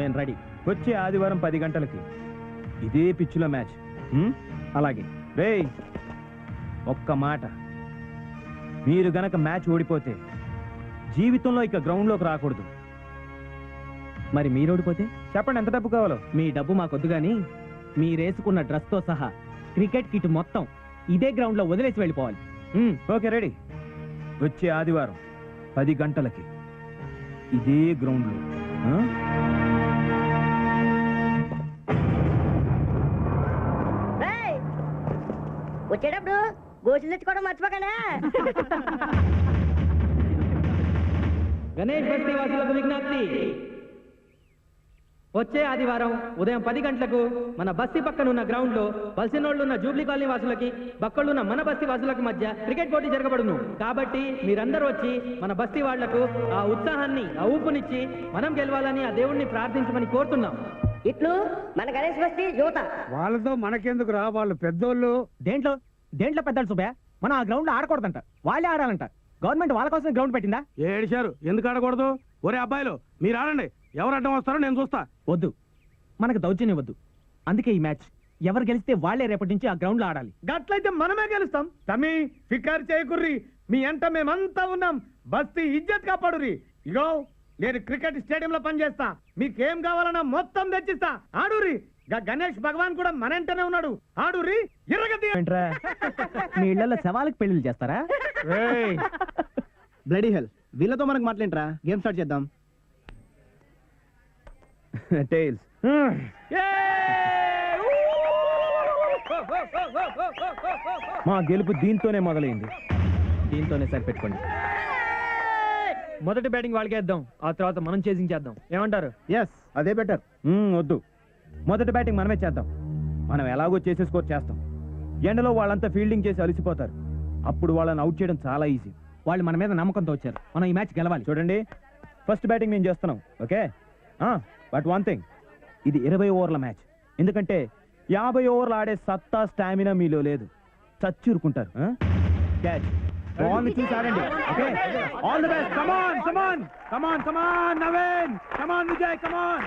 మేము రెడీ. వచ్చే ఆదివారం పది గంటలకి. ఇదే పిచ్చులో మ్యాచ్. అలాగే. రే ఒక్క మాట. మీరు గనక మ్యాచ్ ఓడిపోతే జీవితంలో ఇక గ్రౌండ్లోకి రాకూడదు. మరి మీరు ఓడిపోతే? చెప్పండి ఎంత డబ్బు కావాలో? మీ డబ్బు మాకొద్దు గాని మీరేసుకున్న డ్రెస్తో సహా క్రికెట్ కిట్ మొత్తం ఇదే గ్రౌండ్లో వదిలేసి వెళ్ళిపోవాలి. Okay ready. వచ్చే ఆదివారం పది గంటలకి. ఇదే గ్రౌండ్లో. వచ్చేటప్పుడు గోచులు తెచ్చుకోవడం మర్చిపోకండి. గణేష్ బస్తీ వాసులకు విజ్ఞప్తి వచ్చే ఆదివారం ఉదయం పది గంటలకు మన బస్తీ పక్కన ఉన్న గ్రౌండ్లో బలిసినోళ్ళు ఉన్న జూబ్లీ కాలనీ వాసులకి బక్కళ్ళున్న మన బస్తీ వాసులకి మధ్య క్రికెట్ పోటీ జరగబడును. కాబట్టి మీరందరూ వచ్చి మన బస్తీ వాళ్ళకు ఆ ఉత్సాహాన్ని ఆ ఊపునిచ్చి మనం గెలవాలని ఆ దేవుణ్ణి ప్రార్థించమని కోరుతున్నాం. ఇట్లు మన గణేష్ బస్తీ యువత. వాళ్ళతో మనకెందుకు రా వాళ్ళు పెద్దోళ్ళు. దేంట్లో? దేంట్లో పెద్దాడు సుబ్బయ్య? మనం ఆ గ్రౌండ్లో ఆడకూడదంట. వాళ్ళే ఆడాలంట. గవర్నమెంట్ వాళ్ళ కోసం గ్రౌండ్ పెట్టిందా? ఏడిశారు ఎందుకు ఆడకూడదు? ఒరే అబ్బాయిలు మీరు ఆడండి. ఎవరు అడ్డం వస్తారో నేను చూస్తా. వద్దు. మనకు దౌర్జన్యం వద్దు. అందుకే ఈ మ్యాచ్. ఎవరు గెలిస్తే వాళ్ళే రేపటి నుంచి ఆ గ్రౌండ్లో ఆడాలి. గట్లయితే మనమే గెలుస్తాం. తమ్మి ఫికారు చేయకుర్రి మీ ఎంట మేమంతా ఉన్నాం. బస్తీ ఇజ్జత్ కాపాడురి ఇగో నేను క్రికెట్ స్టేడియంలో పనిచేస్తా. మీకేం కావాలన్నా మొత్తం తెచ్చిస్తా. ఆడురి గా గణేష్ భగవాన్ కూడా మన ఎంటనే ఉన్నాడు. ఏంట్రా? మీ ఇళ్ళలో శవాలకు పెళ్ళిళ్ళు చేస్తారా? బ్లడీ హెల్ వీళ్ళతో మనకు మాట్లాడరా గేమ్ స్టార్ట్ చేద్దాం. టైల్స్ మా గెలుపు దీంతోనే మొదలైంది. దీంతోనే సరిపెట్టుకోండి. మొదటి బ్యాటింగ్ వాళ్ళకి వేద్దాం ఆ తర్వాత మనం చేసింగ్ చేద్దాం. ఏమంటారు? ఎస్ అదే బెటర్ వద్దు. మొదటి బ్యాటింగ్ మనమే చేద్దాం. మనం ఎలాగో చేసే స్కోర్ చేస్తాం. ఎండలో వాళ్ళంతా ఫీల్డింగ్ చేసి అలసిపోతారు. అప్పుడు వాళ్ళని అవుట్ చేయడం చాలా ఈజీ వాళ్ళు మన మీద నమ్మకంతో వచ్చారు. మనం ఈ మ్యాచ్ గెలవాలి. చూడండి. ఫస్ట్ బ్యాటింగ్ మేము చేస్తున్నాం. ఓకే బట్ వన్ థింగ్ ఇది ఇరవై ఓవర్ల మ్యాచ్ ఎందుకంటే యాభై ఓవర్లు ఆడే సత్తా స్టామినా మీలో లేదు. చచ్చూరుకుంటారు. Ah? క్యాచ్ బాల్ చూసి ఆడండి. Okay all the best come on come on come on come on Naveen come on Vijay come on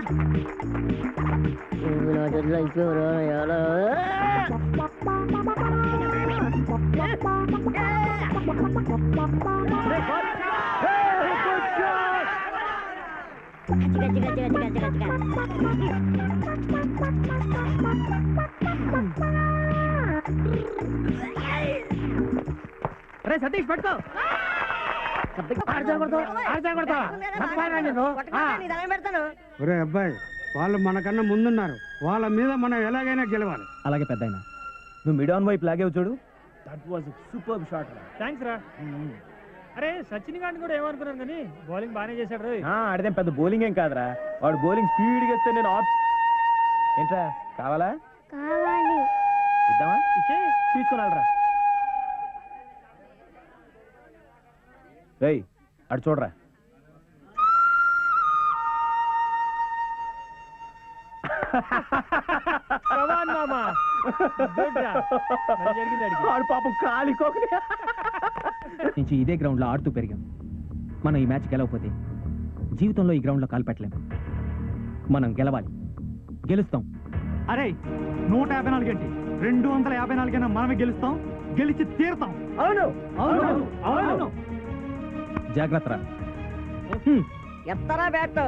come on రే సతీష్ పట్టుకో. ఒరే అబ్బాయి వాళ్ళు మనకన్నా ముందున్నారు. వాళ్ళ మీద మనం ఎలాగైనా గెలవాలి. అలాగే పెద్ద నువ్వు మిడ్ ఆన్ వైపు లాగేవు చూడు. That was super shot thanks రా. అరే సచిన్ గారిని కూడా ఏమనుకున్నాను కానీ బౌలింగ్ బాగానే చేశాడు రోయ్ ఆడితే పెద్ద బౌలింగ్ ఏం కాదురా. వాడు బౌలింగ్ స్పీడ్గా ఇస్తే నేను ఆఫ్ ఏంట్రా కావాలా? కావాలి. ఇద్దామా? ఇచ్చేయ్. తీసుకున్నారా రేయ్ అటు చూడరా. రా పాపం కాలికోకనే నుంచి ఇదే గ్రౌండ్లో ఆడుతూ పెరిగాం. మనం ఈ మ్యాచ్ గెలవకపోతే జీవితంలో ఈ గ్రౌండ్లో కాలు పెట్టలేం. మనం గెలవాలి. గెలుస్తాం. అరే నూట యాభై నాలుగు ఏంటి? రెండు వందల యాభై నాలుగైనా మనమే గెలుస్తాం గెలిచి తీరుతాం. అవును. అవును. అవును. జాగ్రత్త ఎత్తరా బ్యాట్.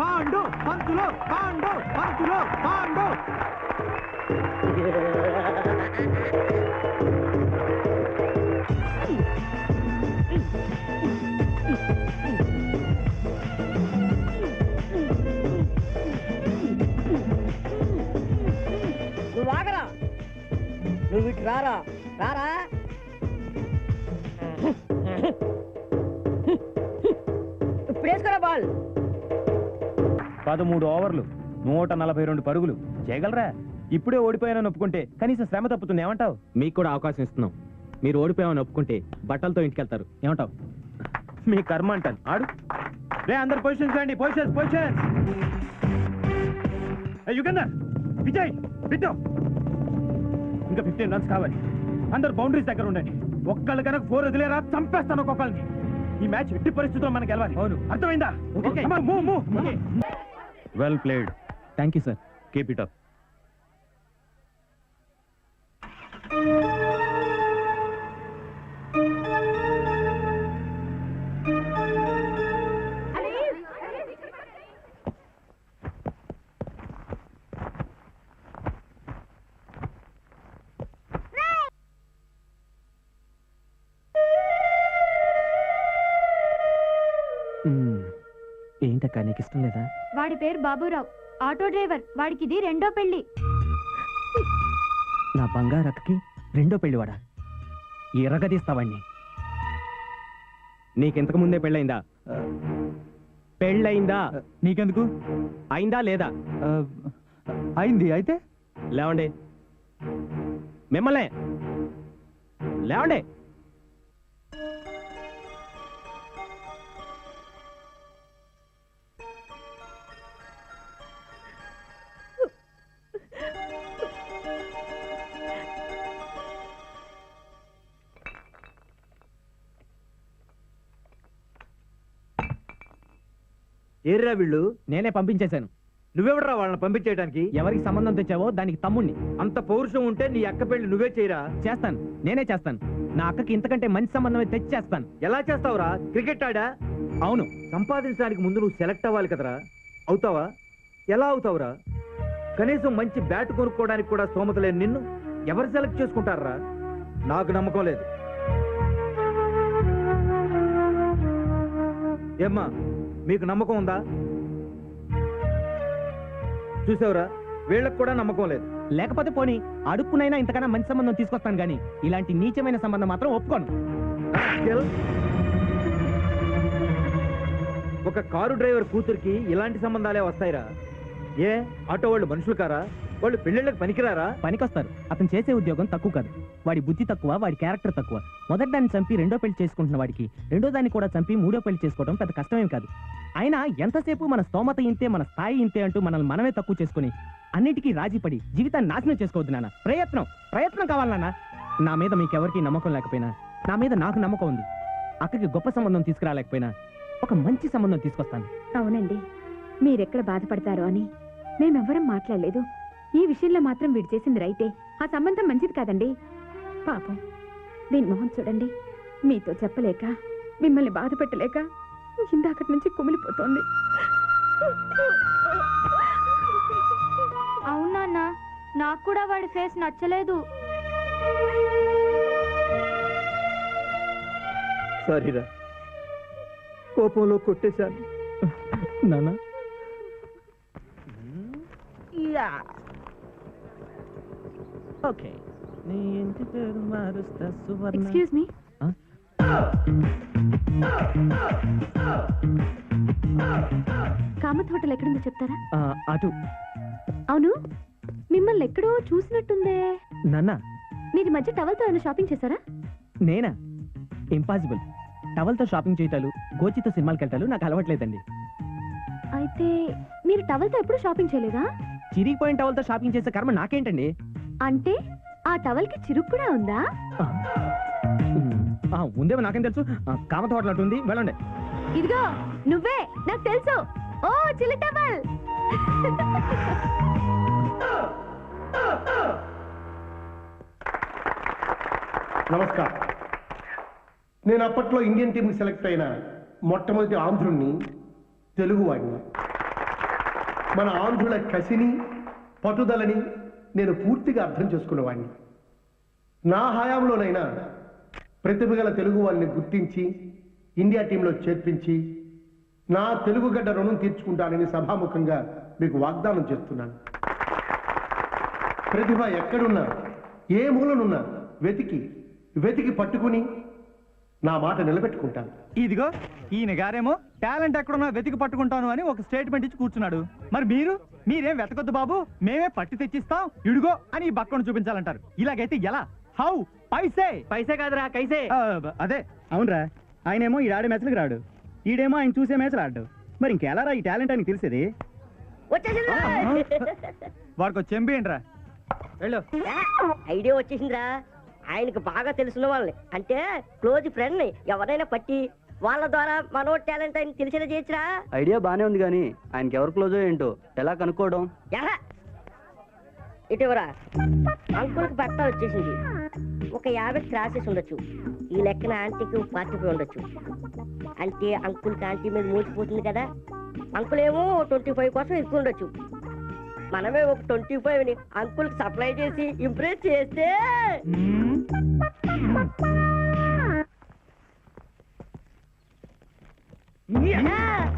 పాండు పంతులు పాండు పంతులు పాండు. నువ్వు ఇటు రారా. రారా? పదమూడు ఓవర్లు నూట నలభై రెండు పరుగులు. చేయగలరా? ఇప్పుడే ఓడిపోయానని ఒప్పుకుంటే కనీసం శ్రమ తప్పుతుంది ఏమంటావు? మీకు కూడా అవకాశం ఇస్తున్నాం. మీరు ఓడిపోయామని ఒప్పుకుంటే బట్టలతో ఇంటికి వెళ్తారు. ఏమంటావు? మీ కర్మ అంటాను. ఆడు. రే అందరు పొజిషన్స్ రండి పొజిషన్స్ పొజిషన్స్ యుగంధర్ విజయ్ బిడ్డు. ఇంకా ఫిఫ్టీన్ రన్స్ కావాలి. అందరు బౌండరీస్ దగ్గర ఉండండి. ఒక్కళ్ళు కనుక ఫోర్ వదిలేరా చంపేస్తాను ఒక్కొక్కరిని ఈ మ్యాచ్ ఎట్టి పరిస్థితుల్లో మనకి గెలవాలి. అవును. అర్థమైందా. Well Well played. Thank you, sir. Keep it up. నీకు ఇష్టం లేదా? వాడి పేరు బాబురావు. Auto driver. వాడికి ఇది రెండో పెళ్ళి నా బంగారు అక్కకి రెండో పెళ్ళివాడా ఎరగదీస్తావాణ్ణి. నీకింతకు ముందే పెళ్ళయిందా? పెళ్ళయిందా? నీకెందుకు? అయిందా లేదా? అయింది. అయితే? లేవండి. మిమ్మల్నే. లేవండి. ఏర్రా వీళ్ళు? నేనే పంపించేశాను. నువ్వెవడరా వాళ్ళని పంపించేయడానికి ఎవరికి సంబంధం తెచ్చావో దానికి తమ్ముణ్ణి. అంత పౌరుషం ఉంటే నీ అక్క పెళ్ళి నువ్వే చేయరా? చేస్తాను. నేనే చేస్తాను. నా అక్కకి ఇంతకంటే మంచి సంబంధమే తెచ్చేస్తాను. ఎలా చేస్తావురా? క్రికెట్ ఆడా? అవును. సంపాదించడానికి ముందు నువ్వు సెలెక్ట్ అవ్వాలి కదరా. అవుతావా? ఎలా అవుతావురా? కనీసం మంచి బ్యాట్ కొనుక్కోవడానికి కూడా స్తోమత లేని నిన్ను ఎవరు సెలెక్ట్ చేసుకుంటారా నాకు నమ్మకం లేదు. ఏమ్మా? మీకు నమ్మకం ఉందా? చూసావురా వీళ్ళకి కూడా నమ్మకం లేదు. లేకపోతే పోనీ అడుక్కునైనా ఇంతకన్నా మంచి సంబంధం తీసుకొస్తాను కానీ ఇలాంటి నీచమైన సంబంధం మాత్రం ఒప్పుకోను. ఒక కారు డ్రైవర్ కూతురికి ఇలాంటి సంబంధాలే వస్తాయిరా. ఏ ఆటో వాళ్ళు మనుషులు కారా? వాళ్ళు పెళ్ళిళ్ళకి పనికిరారా? పనికొస్తారు. అతను చేసే ఉద్యోగం తక్కువ కాదు. వాడి బుద్ధి తక్కువ వాడి క్యారెక్టర్ తక్కువ. మొదటి దాన్ని చంపి రెండో పెళ్ళి చేసుకుంటున్న వాడికి రెండో దాన్ని కూడా చంపి మూడో పెళ్ళి చేసుకోవడం పెద్ద కష్టమేం కాదు. అయినా ఎంతసేపు మన స్తోమత ఇంతే మన స్థాయి ఇంతే అంటూ మనల్ని మనమే తక్కువ చేసుకుని అన్నిటికీ రాజీపడి జీవితాన్ని నాశనం చేసుకోవద్దు నాన్న. ప్రయత్నం ప్రయత్నం కావాలి నాన్న. నా మీద మీకెవరికి నమ్మకం లేకపోయినా నా మీద నాకు నమ్మకం ఉంది. అక్కకి గొప్ప సంబంధం తీసుకురాలేకపోయినా ఒక మంచి సంబంధం తీసుకొస్తాను. అవునండి. మీరెక్కడ బాధపడతారో అని మేమెవ్వరం మాట్లాడలేదు. ఈ విషయంలో మాత్రం వీడు చేసింది రైతే ఆ సంబంధం మంచిది కాదండి. పాపం దీని మొహం చూడండి. మీతో చెప్పలేక మిమ్మల్ని బాధ పెట్టలేక ఇందాకటి నుంచి కుమిలిపోతోంది. అవునా నాకు కూడా వాడి ఫేస్ నచ్చలేదు. సారీరా. కోపంలో కొట్టేశాను. ఓకే. నీ ఇంటి పేరు మారుస్తా Suvarna. Excuse me Kamath hotel ఎక్కడుందో చెప్తారా? ఆ, అటు. అవును. మిమ్మల్ని ఎక్కడో చూసినట్టుందే. నాన్న. మీరు మధ్య టవల్తో ఏమైనా షాపింగ్ చేశారా? నేనా? ఇంపాసిబుల్. టవల్తో షాపింగ్ చేయటాలు గోచితో సినిమాలకు వెళ్ళటాలు నాకు అలవట్లేదండి. అయితే మీరు టవల్తో ఎప్పుడు షాపింగ్ చేయలేదా? చిరిగిపోయిన టవల్తో షాపింగ్ చేసే కర్మ నాకేంటండి? అంటే ఆ టవల్కి చిరుకు కూడా ఉందా? ఉందేమో నాకేం తెలుసు. కామత హోటల్ అటు ఉంది వెళ్ళండి. ఇదిగో నువ్వే నాకు తెలుసు. ఓ చిల్లి టవల్ నమస్కారం. నేను అప్పట్లో ఇండియన్ టీంకి సెలెక్ట్ అయిన మొట్టమొదటి ఆంధ్రుణ్ణి తెలుగువాడిని మన ఆంధ్రుల కసిని పట్టుదలని నేను పూర్తిగా అర్థం చేసుకునేవాడిని నా హయాంలోనైనా ప్రతిభ గల తెలుగు వాళ్ళని గుర్తించి ఇండియా టీంలో చేర్పించి నా తెలుగు గడ్డ రుణం తీర్చుకుంటానని సభాముఖంగా మీకు వాగ్దానం చేస్తున్నాను. ప్రతిభ ఎక్కడున్నా ఏ మూలనున్నా వెతికి వెతికి పట్టుకుని నా మాట నిలబెట్టుకుంటాను. ఇదిగో ఈయన గారేమో టాలెంట్ ఎక్కడున్నా వెతికి పట్టుకుంటాను అని ఒక స్టేట్మెంట్ ఇచ్చి కూర్చున్నాడు. మరి మీరు? మీరేం వెతకొద్దు బాబు మేమే పట్టి తెచ్చిస్తాం ఇడుగో అని ఈ బక్కను చూపించాలంటారు. ఇలాగైతే ఎలా? హౌ? పైసే? పైసే కాదురా కైసే. అదే అవునరా. ఆయనేమో ఈ ఆడే మ్యాచ్లకు రాడు. ఈడేమో ఆయన చూసే మ్యాచ్లు ఆడు మరి ఇంకెలా రా ఈ టాలెంట్ ఆయనకి తెలిసేది? వచ్చేసింది వాడికి ఏంట్రా వెళ్ళు. ఐడియా వచ్చేసిందిరా. ఆయనకు బాగా తెలిసిన వాళ్ళని. అంటే క్లోజ్ ఫ్రెండ్ని ఎవరైనా పట్టి వాళ్ళ ద్వారా మనో టాలెంట్ ఆయన తెలిసేలా చేయొచ్చురా. ఐడియా బానే ఉంది కానీ ఆయనకి ఎవరు క్లోజో ఏంటో ఎలా కనుక్కోవడం? ఎలా ఇటీవరా అంకుల్కి బట్ట వచ్చేసింది. ఒక యాభై క్రాసెస్ ఉండొచ్చు. ఈ లెక్కన ఆంటీకి పార్టీ ఉండొచ్చు. అంటే అంకుల్కి ఆంటీ మీద మూసిపోతుంది కదా. అంకుల్ ఏమో ట్వంటీ ఫైవ్ కోసం ఎక్కువ ఉండొచ్చు. మనమే ఒక ట్వంటీ ఫైవ్ని అంకుల్ సప్లై చేసి ఇంప్రెస్ చేస్తే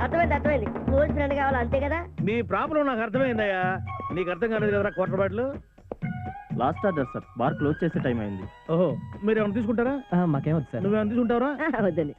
అర్థమైంది అర్థమైంది. క్లోజ్ ఫ్రెండ్ కావాలి? అంతే కదా? నీ ప్రాబ్లం నాకు అర్థమైందయ్యా. నీకు అర్థం కాలేదు కదరా quarter bottle? Last order sir bar close చేసే టైం అయింది. ఓహో మీరు ఏమైనా తీసుకుంటారా మాకేమొద్దు సార్ నువ్వేమైనా తీసుకుంటారా వద్దండి.